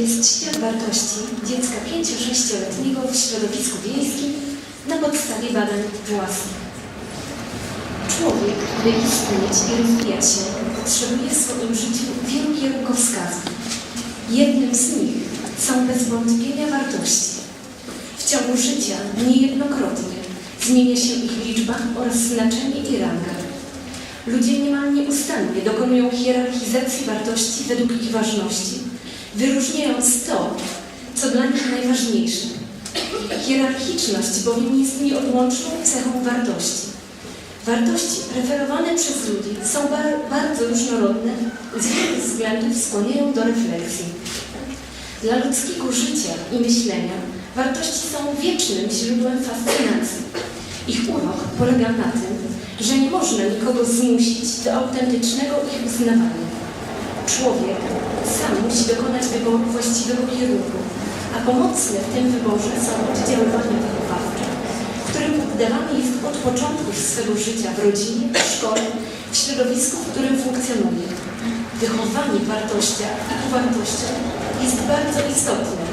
jest świat wartości dziecka 5-6-letniego w środowisku wiejskim na podstawie badań własnych. Człowiek, by istnieć i rozwijać się, potrzebuje w swoim życiu wielu kierunkowskazów. Jednym z nich są bez wątpienia wartości. W ciągu życia niejednokrotnie zmienia się ich liczba oraz znaczenie i ranga. Ludzie niemal nieustannie dokonują hierarchizacji wartości według ich ważności, wyróżniając to, co dla nich najważniejsze. Hierarchiczność bowiem jest nieodłączną cechą wartości. Wartości preferowane przez ludzi są bar bardzo różnorodne, z wielu względów skłaniają do refleksji. Dla ludzkiego życia i myślenia wartości są wiecznym źródłem fascynacji. Ich urok polega na tym, że nie można nikogo zmusić do autentycznego ich uznawania. Człowiek sam musi dokonać wyboru właściwego kierunku, a pomocne w tym wyborze są oddziaływania wychowawcze, którym poddawany jest od początku swego życia w rodzinie, w szkole, w środowisku, w którym funkcjonuje. Wychowanie w wartościach i ku jest bardzo istotne,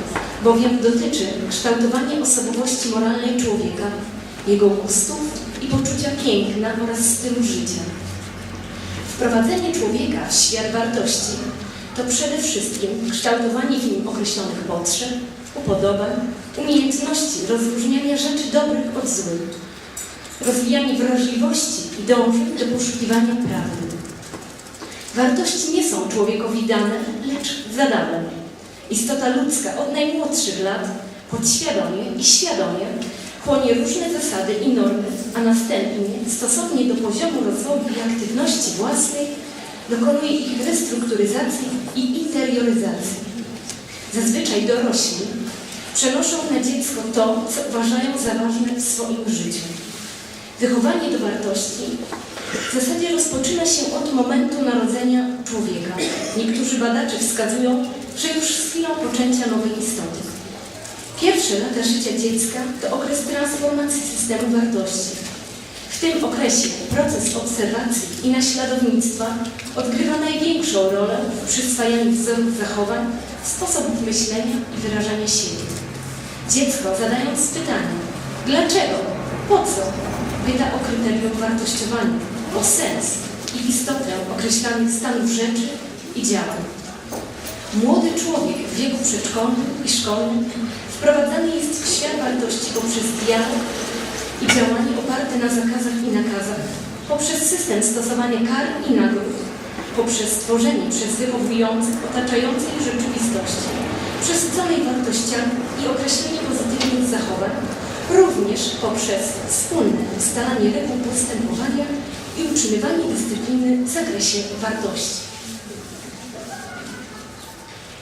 bowiem dotyczy kształtowania osobowości moralnej człowieka, jego gustów i poczucia piękna oraz stylu życia. Wprowadzenie człowieka w świat wartości to przede wszystkim kształtowanie w nim określonych potrzeb, upodobań, umiejętności rozróżniania rzeczy dobrych od złych, rozwijanie wrażliwości i dążeń do poszukiwania prawdy. Wartości nie są człowiekowi dane, lecz zadane. Istota ludzka od najmłodszych lat podświadomie i świadomie chłonie różne zasady i normy, a następnie, stosownie do poziomu rozwoju i aktywności własnej, dokonuje ich restrukturyzacji i interioryzacji. Zazwyczaj dorośli przenoszą na dziecko to, co uważają za ważne w swoim życiu. Wychowanie do wartości w zasadzie rozpoczyna się od momentu narodzenia człowieka. Niektórzy badacze wskazują, że już z chwilą poczęcia nowej istoty. Pierwsze lata życia dziecka to okres transformacji systemu wartości. W tym okresie proces obserwacji i naśladownictwa odgrywa największą rolę w przyswajaniu wzorów zachowań, sposobów myślenia i wyrażania siebie. Dziecko zadając pytanie, dlaczego, po co, pyta o kryterium wartościowania, o sens i istotę określanych stanów rzeczy i działań. Młody człowiek w wieku przedszkolnym i szkolnym wprowadzany jest w świat wartości poprzez dialog i działanie oparte na zakazach i nakazach, poprzez system stosowania kar i nagród, poprzez tworzenie przez otaczającej rzeczywistości, przesyconej wartościami i określenie pozytywnych zachowań, również poprzez wspólne ustalanie reguł postępowania i utrzymywanie dyscypliny w zakresie wartości.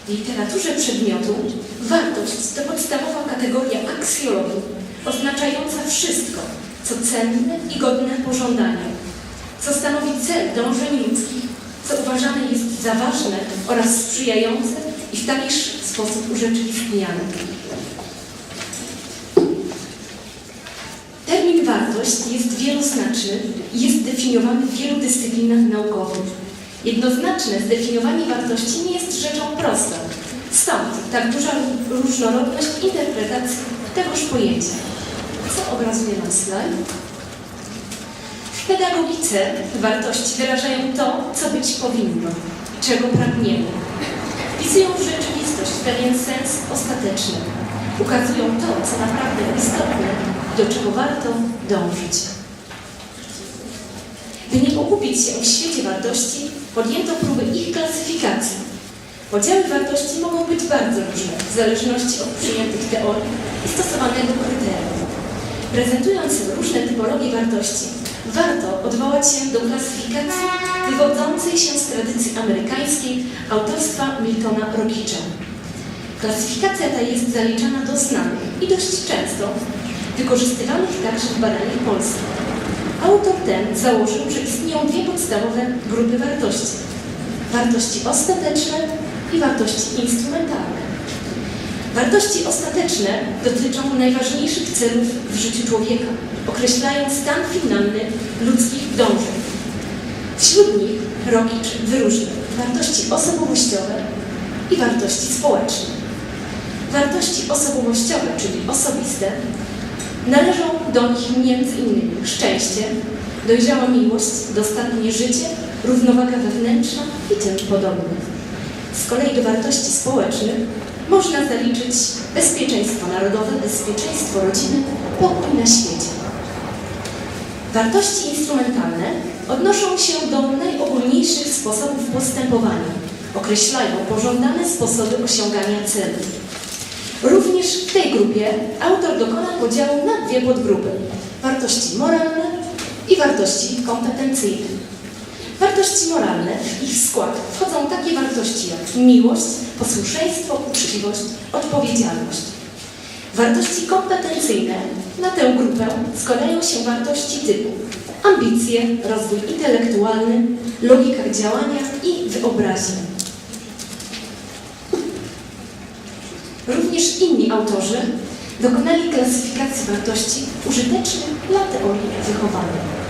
W literaturze przedmiotu wartość to podstawowa kategoria aksjologii, oznaczająca wszystko, co cenne i godne pożądania, co stanowi cel dążeń ludzkich, co uważane jest za ważne oraz sprzyjające i w taki sposób urzeczywistniane. Termin wartość jest wieloznaczny i jest definiowany w wielu dyscyplinach naukowych. Jednoznaczne zdefiniowanie wartości nie jest rzeczą prostą. Stąd tak duża różnorodność interpretacji tegoż pojęcia. Co obrazuje nam slajd? W pedagogice wartości wyrażają to, co być powinno, czego pragniemy. Wpisują w rzeczywistość pewien sens ostateczny. Ukazują to, co naprawdę istotne, do czego warto dążyć. By nie pogubić się w świecie wartości, podjęto próby ich klasyfikacji. Podziały wartości mogą być bardzo różne, w zależności od przyjętych teorii i stosowanego kryterium. Prezentując różne typologie wartości, warto odwołać się do klasyfikacji wywodzącej się z tradycji amerykańskiej autorstwa Miltona Rokicza. Klasyfikacja ta jest zaliczana do znanych i dość często wykorzystywanych także w badaniach polskich. Autor ten założył, że istnieją dwie podstawowe grupy wartości. Wartości ostateczne i wartości instrumentalne. Wartości ostateczne dotyczą najważniejszych celów w życiu człowieka, określając stan finalny ludzkich dążeń. Wśród nich Rokicz wyróżnił wartości osobowościowe, i wartości społeczne. Wartości osobowościowe, czyli osobiste, należą do nich innymi szczęście, dojrzała miłość, dostatnie życie, równowaga wewnętrzna i tym podobne. Z kolei do wartości społecznych można zaliczyć bezpieczeństwo narodowe, bezpieczeństwo rodziny, pokój na świecie. Wartości instrumentalne odnoszą się do najogólniejszych sposobów postępowania. Określają pożądane sposoby osiągania celu. Również w tej grupie autor dokona podziału na dwie podgrupy. Wartości moralne i wartości kompetencyjne. Wartości moralne, w ich skład wchodzą takie wartości jak miłość, posłuszeństwo, uczciwość, odpowiedzialność. Wartości kompetencyjne na tę grupę składają się wartości typu ambicje, rozwój intelektualny, logika działania i wyobraźnia. Również inni autorzy dokonali klasyfikacji wartości użytecznych dla teorii wychowania.